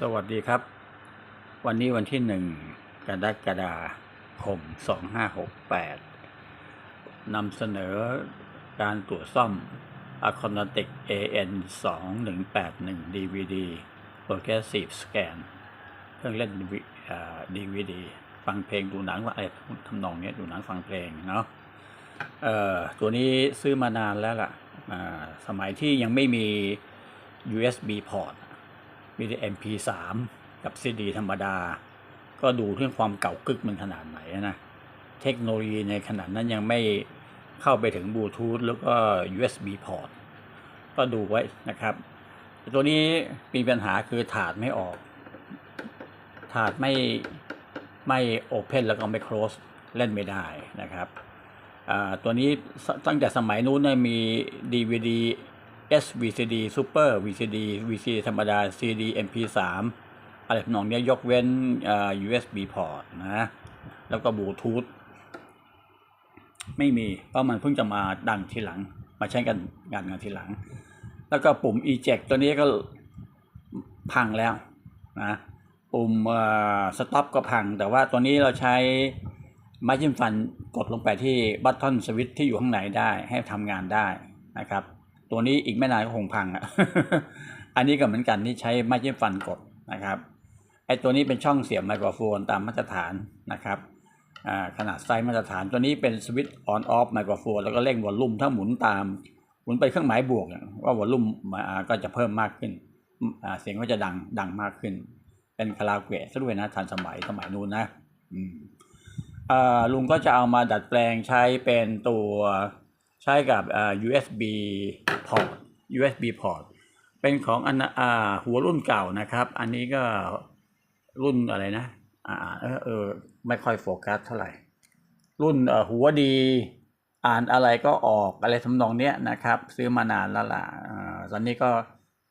สวัสดีครับ วันนี้วันที่หนึ่งกรกฎาคมสองห้าหกแปดนำเสนอการตรวจซ่อม a c o n a t i c AN 2 1 8 1 DVD Progressive Scan เครื่องเล่นดีวีดีฟังเพลงดูหนังว่าอะไรทำนองนี้ดูหนังฟังเพลงเนาะเอ่อตัวนี้ซื้อมานานแล้วล่ะ สมัยที่ยังไม่มี USB port มีแต่ MP3 กับ CD ธรรมดา ก็ดูเรื่องความเก่ากึกมันขนาดไหนนะเทคโนโลยีในขนาดนั้นยังไม่เข้าไปถึงบลูทูธแล้วก็ USB port ก็ดูไว้นะครับ ตัวนี้มีปัญหาคือถาดไม่ออก ถาดไม่ไม่โอเพนแล้วก็ไม่ close เล่นไม่ได้นะครับ ตัวนี้ตั้งแต่สมัยนู้นเนี่ยมี DVD SVCD Super VCD VCD ธรรมดา CD MP3 อะไรทำนองเนี้ยยกเว้นอ่า USB port นะ แล้วก็บลูทูธไม่มี เพราะมันเพิ่งจะมาดังทีหลัง มาใช้กันงานกันทีหลัง แล้วก็ปุ่ม eject ตัวนี้ก็พังแล้วนะ ปุ่มสต็อปก็พัง แต่ว่าตัวนี้เราใช้ไม้จิ้มฟันกดลงไปที่บัตทอนสวิตที่อยู่ข้างในได้ให้ทำงานได้นะครับ ตัวนี้อีกไม่นานก็คงพังอะ อันนี้ก็เหมือนกันที่ใช้ไม้จิ้มฟันกดนะครับ ไอ้ตัวนี้เป็นช่องเสียบไมโครโฟนตามมาตรฐานนะครับอ่าขนาดไซส์มาตรฐานตัวนี้เป็นสวิตช์ออนออฟไมโครโฟนแล้วก็เร่งวอลลุ่มถ้าหมุนตามหมุนไปเครื่องหมายบวกเนี่ยว่าวอลลุ่มมาก็จะเพิ่มมากขึ้นอ่าเสียงก็จะดังดังมากขึ้น เป็นคาราเกะซะด้วยนะทันสมัยสมัยนู้นนะอ่าลุงก็จะเอามาดัดแปลงใช้เป็นตัว ใช้กับอ่า USB port USB port เป็นของอันอ่าหัวรุ่นเก่านะครับ อันนี้ก็รุ่นอะไรนะอ่าเออเออไม่ค่อยโฟกัสเท่าไหร่ รุ่นอ่อหัวดีอ่านอะไรก็ออกอะไรทำนองเนี้ยนะครับ ซื้อมานานแล้วล่ะอ่าตอนนี้ก็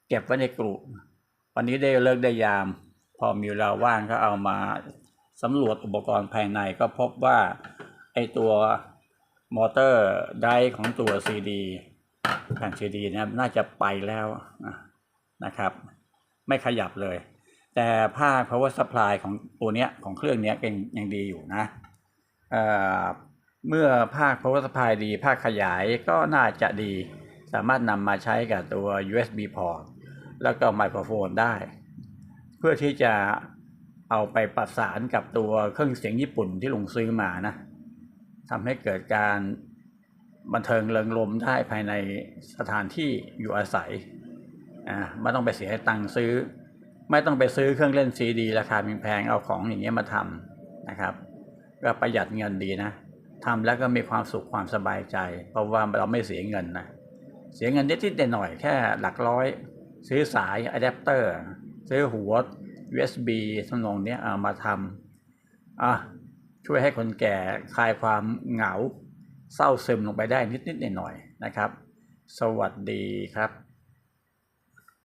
เก็บไว้ในกลุ่มวันนี้ได้เลิกได้ยาม พอมีเวลาว่างก็เอามาสำรวจอุปกรณ์ภายในก็พบว่าไอตัว มอเตอร์ไดของตัว CD แผ่น CD นะครับน่าจะไปแล้วนะครับ ไม่ขยับเลย แต่ภาค power supply ของตัวเนี้ยของเครื่องเนี้ยยังยังดีอยู่นะเอ่อเมื่อภาค power supply ดี ภาคขยายก็น่าจะดี สามารถนำมาใช้กับตัว USB port แล้วก็ไมโครโฟนได้ เพื่อที่จะเอาไปประสานกับตัวเครื่องเสียงญี่ปุ่นที่ลุงซื้อมานะ ทำให้เกิดการบันเทิงเริงรมได้ภายในสถานที่อยู่อาศัยอ่าไม่ต้องไปเสียตังค์ซื้อ ไม่ต้องไปซื้อเครื่องเล่นซีดีราคาแพงๆเอาของอย่างเงี้ยมาทำนะครับก็ประหยัดเงินดีนะทำแล้วก็มีความสุขความสบายใจ เพราะว่าเราไม่เสียเงินนะเสียเงินนิดๆหน่อยแค่หลักร้อย ซื้อสายอะแดปเตอร์ซื้อหัว USB ทำนองเนี้ยเอามาทำอะ ช่วยให้คนแก่คลายความเหงาเศร้าซึมลงไปได้นิดๆหน่อยๆนะครับ สวัสดีครับ